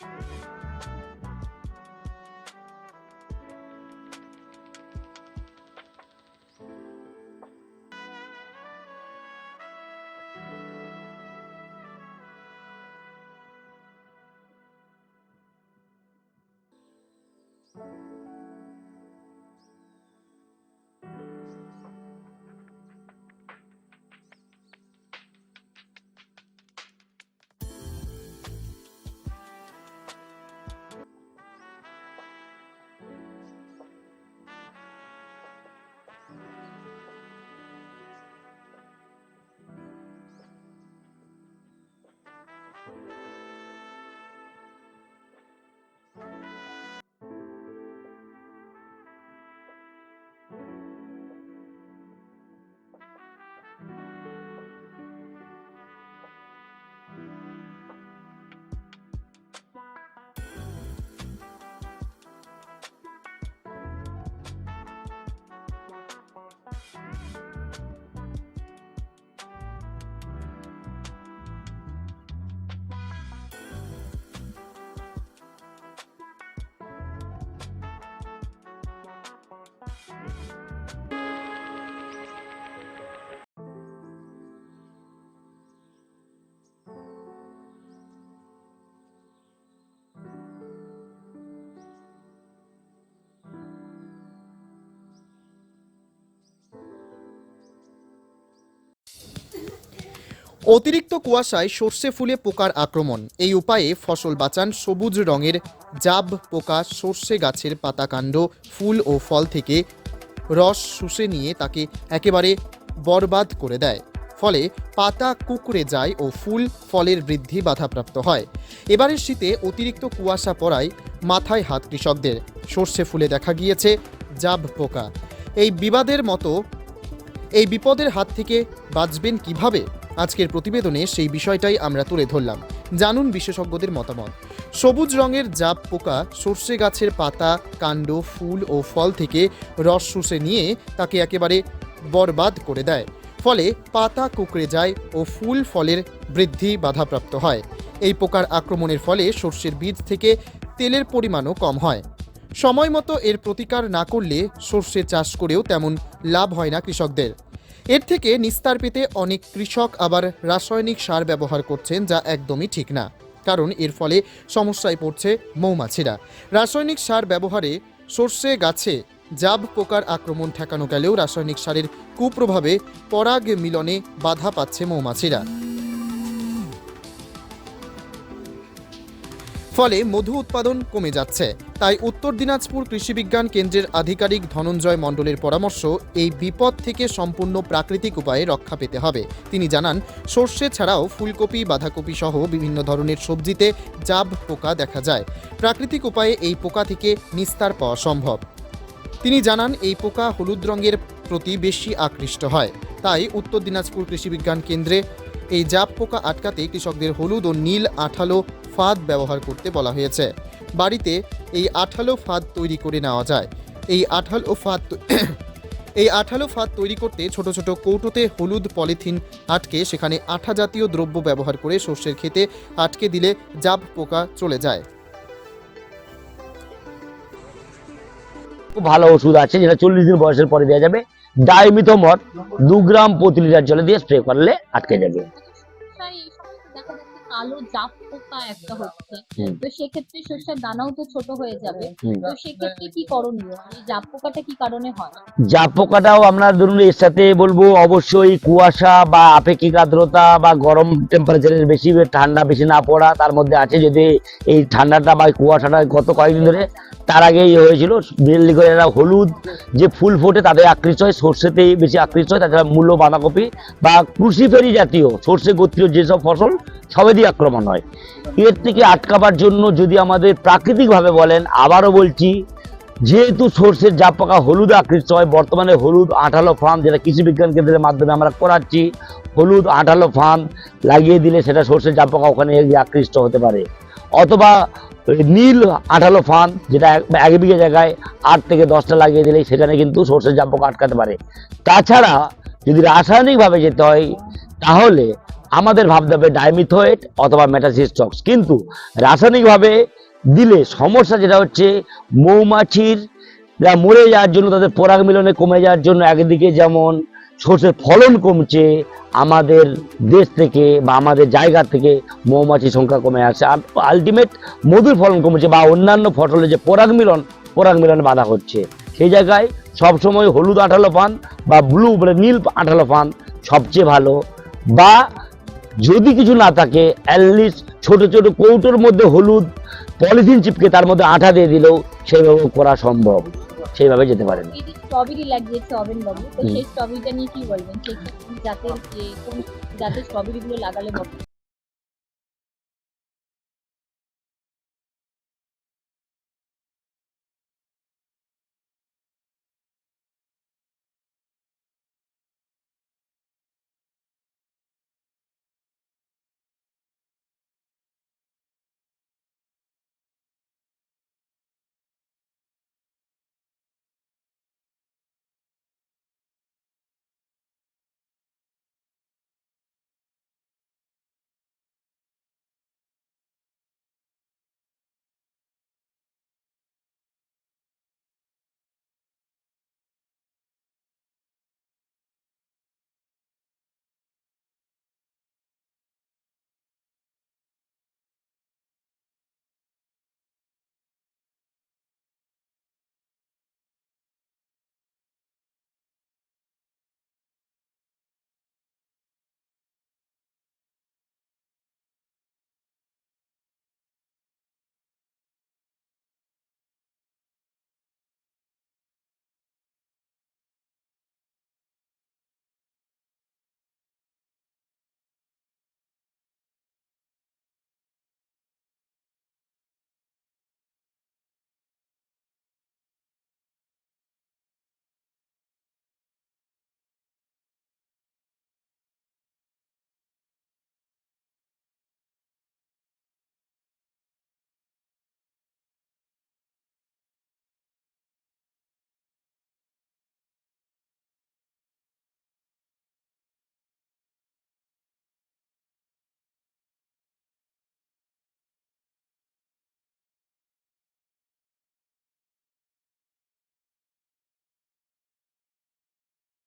Thank you. অতিরিক্ত কুয়াশায় সর্ষে ফুলে পোকার আক্রমণ। এই উপায়ে ফসল বাঁচান সবুজ রঙের জাব পোকা সর্ষে গাছের পাতাকাণ্ড, ফুল ও ফল থেকে রস শুষে নিয়ে তাকে একেবারে বরবাদ করে দেয়। ফলে পাতা কুকড়ে যায় ও ফুল ফলের বৃদ্ধি বাধাপ্রাপ্ত হয়। এবারের শীতে অতিরিক্ত কুয়াশা পড়ায় মাথায় হাত কৃষকদের। সর্ষে ফুলে দেখা গিয়েছে জাব পোকা। এই বিবাদের মতো এই বিপদের হাত থেকে বাঁচবেন কীভাবে? আজকের প্রতিবেদনে সেই বিষয়টাই আমরা তুলে ধরলাম। জানুন বিশেষজ্ঞদের মতামত। সবুজ রঙের জাপ পোকা সর্ষে গাছের পাতা, কাণ্ড, ফুল ও ফল থেকে রস শুষে নিয়ে তাকে একেবারে বরবাদ করে দেয়। ফলে পাতা কুকড়ে যায় ও ফুল ফলের বৃদ্ধি বাধাপ্রাপ্ত হয়। এই পোকার আক্রমণের ফলে সর্ষের বীজ থেকে তেলের পরিমাণও কম হয়। সময় মতো এর প্রতিকার না করলে সর্ষে চাষ করেও তেমন লাভ হয় না কৃষকদের। এর থেকে নিস্তার পেতে অনেক কৃষক আবার রাসায়নিক সার ব্যবহার করছেন যা একদমই ঠিক না। কারণ এর ফলে সমস্যায় পড়ছে মৌমাছিরা। রাসায়নিক সার ব্যবহারে সর্ষে, গাছে জাব, পোকার আক্রমণ ঠেকানো গেলেও রাসায়নিক সারের কুপ্রভাবে পরাগ মিলনে বাধা পাচ্ছে মৌমাছিরা। ফলে মধু উৎপাদন কমে যাচ্ছে। তাই উত্তর দিনাজপুর কৃষি বিজ্ঞান কেন্দ্রের আধিকারিক ধনঞ্জয় মণ্ডলের পরামর্শ, এই বিপদ থেকে সম্পূর্ণ প্রাকৃতিক উপায়ে রক্ষা পেতে হবে। তিনি জানান, সর্ষে ছাড়াও ফুলকপি, বাঁধাকপি সহ বিভিন্ন ধরনের সবজিতে জাব পোকা দেখা যায়। প্রাকৃতিক উপায়ে এই পোকা থেকে নিস্তার পাওয়া সম্ভব। তিনি জানান, এই পোকা হলুদ রঙের প্রতি বেশি আকৃষ্ট হয়। তাই উত্তর দিনাজপুর কৃষি বিজ্ঞান কেন্দ্রে এই জাব পোকা আটকাতে কৃষকদের হলুদ ও নীল আঠালো ফাঁদ ব্যবহার করতে বলা হয়েছে। বাড়িতে এই আঠালো ফাঁদ তৈরি করে নেওয়া যায়। এই আঠালো ফাঁদ এই আঠালো ফাঁদ তৈরি করতে ছোট ছোট কৌটোতে হলুদ পলিথিন আটকে সেখানে আঠা জাতীয় দ্রব্য ব্যবহার করে সর্ষের খেতে আটকে দিলে জাপ পোকা চলে যায়। খুব ভালো ওষুধ আছে, যেটা চল্লিশ দিন বয়সের পরে দেওয়া যাবে। ডাইমিথোমর দু গ্রাম প্রতি লিটার জলে দিয়ে স্প্রে করলে আটকে যাবে। কালো জাপ পোকা একটা হচ্ছে। তো সেক্ষেত্রে শস্যের দানাও তো ছোট হয়ে যাবে। তো সেক্ষেত্রে কি করণীয়? এই জাপ পোকাটা কি কারণে হয়? জাপ পোকাটাও আমরা ধরুন এর সাথে বলব অবশ্যই কুয়াশা বা আপেক্ষিক আর্দ্রতা বা গরম টেম্পারেচারের বেশি ঠান্ডা বেশি না পড়া তার মধ্যে আছে যদি এই ঠান্ডাটা বা কুয়াশাটা গত কয়েকদিন ধরে তার আগে ইয়ে হয়েছিল। বিরলি করে এরা হলুদ যে ফুল ফোটে তাদের আকৃষ্ট হয় সর্ষেতেই বেশি আকৃষ্ট হয় তাছাড়া মূল্য বাঁধাকপি বা ক্রুশিফেরি জাতীয় সর্ষে গোত্রীয় যেসব ফসল সবেরই আক্রমণ হয়। এর থেকে আটকাবার জন্য যদি আমাদের প্রাকৃতিকভাবে বলেন, আবারও বলছি, যেহেতু সর্ষের জাপ পোকা হলুদ আকৃষ্ট হয়, বর্তমানে হলুদ আঠালো ফার্ম যেটা কৃষি বিজ্ঞান কেন্দ্রের মাধ্যমে আমরা করাচ্ছি, হলুদ আঠালো ফার্ম লাগিয়ে দিলে সেটা সর্ষের জাপ পোকা ওখানে আকৃষ্ট হতে পারে। অথবা নীল আঠালো ফান যেটা এক বিঘে জায়গায় আট থেকে দশটা লাগিয়ে দিলে সেখানে কিন্তু সর্ষের পোকা আটকাতে পারে। তাছাড়া যদি রাসায়নিকভাবে যেতে হয়, তাহলে আমাদের ভাবতে হবে ডাইমিথোয়েট অথবা মেটাসিস্টক্স কিন্তু রাসায়নিকভাবে দিলে সমস্যা যেটা হচ্ছে, মৌমাছির যা মরে যাওয়ার জন্য, তাদের পরাগ মিলনে কমে যাওয়ার জন্য একদিকে যেমন সর্ষের ফলন কমছে, আমাদের দেশ থেকে বা আমাদের জায়গা থেকে মৌমাছির সংখ্যা কমে আসছে। আর আলটিমেট মধুর ফলন কমছে বা অন্যান্য ফসলে যে পরাগ মিলন, পরাগ মিলনে বাধা হচ্ছে। সেই জায়গায় সবসময় হলুদ আঠালো পান বা ব্লু মানে নীল আঠালো পান সবচেয়ে ভালো। বা যদি কিছু না থাকে অ্যাটলিস্ট ছোট ছোট কৌটোর মধ্যে হলুদ পলিথিন চিপকে তার মধ্যে আঠা দিয়ে দিলেও সেইভাবে করা সম্ভব। সেইভাবে যেতে পারেন স্ট্রবেরি লাগিয়েছে অবেন বাবু। তো সেই স্ট্রবেরিটা নিয়ে কি বলবেন? সেই জাতের কোন জাতের স্ট্রবেরি লাগালে হবে